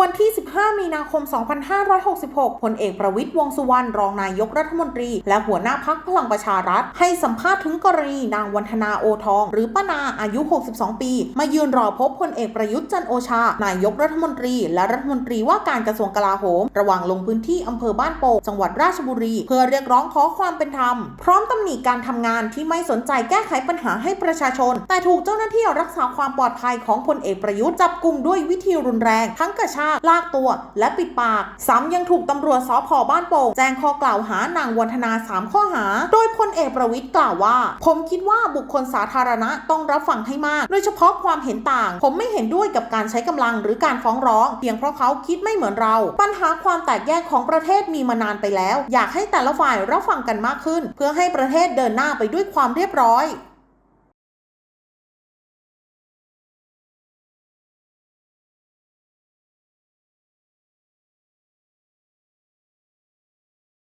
วันที่ 15 มีนาคม 2566 พลเอกประวิตยวงสุวรรณรองนายกรัฐมนตรี และหัวหน้าพักพลังประชารัฐ ให้สัมภาษณ์ถึงกรณีนางวันธนาโอทอง หรือป้านาอายุ 62 ปี มายืนรอพบพลเอกประยุทธ์จันโอชา นายกรัฐมนตรี และรัฐมนตรีว่าการกระทรวงกลาโหม ระหว่างลงพื้นที่อำเภอบ้านโป่งจังหวัดราชบุรี เพื่อเรียกร้องขอความเป็นธรรม พร้อมตำหนิการทำงานที่ไม่สนใจแก้ไขปัญหาให้ประชาชน แต่ถูกเจ้าหน้าที่รักษาความปลอดภัยของพลเอกประยุทธ์จับกลุ่มด้วยวิธีรุนแรงทั้งกระชาาก ลากตัว และปิดปาก ซ้ำยังถูกตำรวจสพบ้านโป่งแจ้งข้อกล่าวหานางวันธนา 3 ข้อหา โดยพลเอกประวิทย์กล่าวว่า ผมคิดว่าบุคคลสาธารณะต้องรับฟังให้มาก โดยเฉพาะความเห็นต่าง ผมไม่เห็นด้วยกับการใช้กำลังหรือการฟ้องร้อง เพียงเพราะเขาคิดไม่เหมือนเรา ปัญหาความแตกแยกของประเทศมีมานานไปแล้ว อยากให้แต่ละฝ่ายรับฟังกันมากขึ้น เพื่อให้ประเทศเดินหน้าไปด้วยความเรียบร้อย